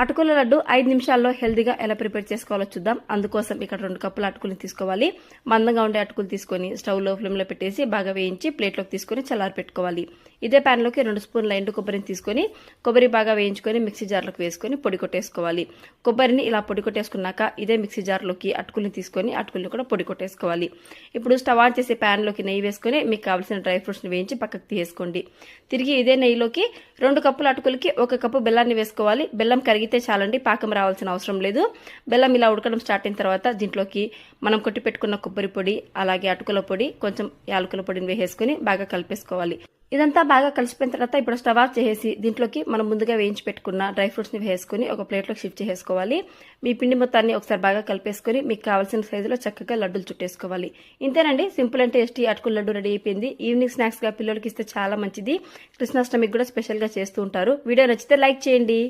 అటుకుల లడ్డు ఐదు నిమిషాల్లో హెల్దీగా ఎలా ప్రిపేర్ చేసుకోవాలో చూద్దాం. అందుకోసం ఇక్కడ రెండు కప్పుల అటుకులు తీసుకోవాలి. మందంగా ఉండే అటుకులు తీసుకొని స్టవ్లో ఫ్లేమ్లో పెట్టేసి బాగా వేయించి ప్లేట్లోకి తీసుకొని చల్లారి పెట్టుకోవాలి. ఇదే ప్యాన్లోకి రెండు స్పూన్ల ఎండు కొబ్బరిని తీసుకొని కొబ్బరి బాగా వేయించుకొని మిక్సీ జార్లోకి వేసుకొని పొడి కొట్టేసుకోవాలి. కొబ్బరిని ఇలా పొడి కొట్టేసుకున్నాక ఇదే మిక్సీ జార్లోకి అటుకుల్ని తీసుకొని అటుకుల్ని కూడా పొడి కొట్టేసుకోవాలి. ఇప్పుడు స్టవ్ ఆన్ చేసి ప్యాన్లోకి నెయ్యి వేసుకొని మీకు కావాల్సిన డ్రై ఫ్రూట్స్ని వేయించి పక్కకు తీసేసుకోండి. తిరిగి ఇదే నెయ్యిలోకి రెండు కప్పుల అటుకులకి ఒక కప్పు బెల్లాన్ని వేసుకోవాలి. బెల్లం కరిగి అయితే చాలండి పాకం రావాల్సిన అవసరం లేదు. బెల్లం ఇలా ఉడకడం స్టార్ట్ అయిన తర్వాత దీంట్లోకి మనం కొట్టి పెట్టుకున్న కొబ్బరి పొడి అలాగే అటుకుల పొడి కొంచెం యాలకుల పొడిని వేసేసుకుని బాగా కలిపేసుకోవాలి. ఇదంతా బాగా కలిసిపోయిన తర్వాత ఇప్పుడు స్టవ్ ఆఫ్ చేసేసి దీంట్లోకి మనం ముందుగా వేయించి పెట్టుకున్న డ్రై ఫ్రూట్స్ని వేసుకుని ఒక ప్లేట్లోకి షిఫ్ట్ చేసుకోవాలి మీ పిండి మొత్తాన్ని ఒకసారి బాగా కలిపేసుకొని మీకు కావాల్సిన సైజులో చక్కగా లడ్డూలు చుట్టేసుకోవాలి. ఇంతేనండి సింపుల్ అండ్ టేస్టీ అటుకుల లడ్డు రెడీ అయిపోయింది. ఈవినింగ్ స్నాక్స్గా పిల్లలకి ఇస్తే చాలా మంచిది. కృష్ణాష్టమికి కూడా స్పెషల్గా చేస్తూ ఉంటారు. వీడియో నచ్చితే లైక్ చేయండి.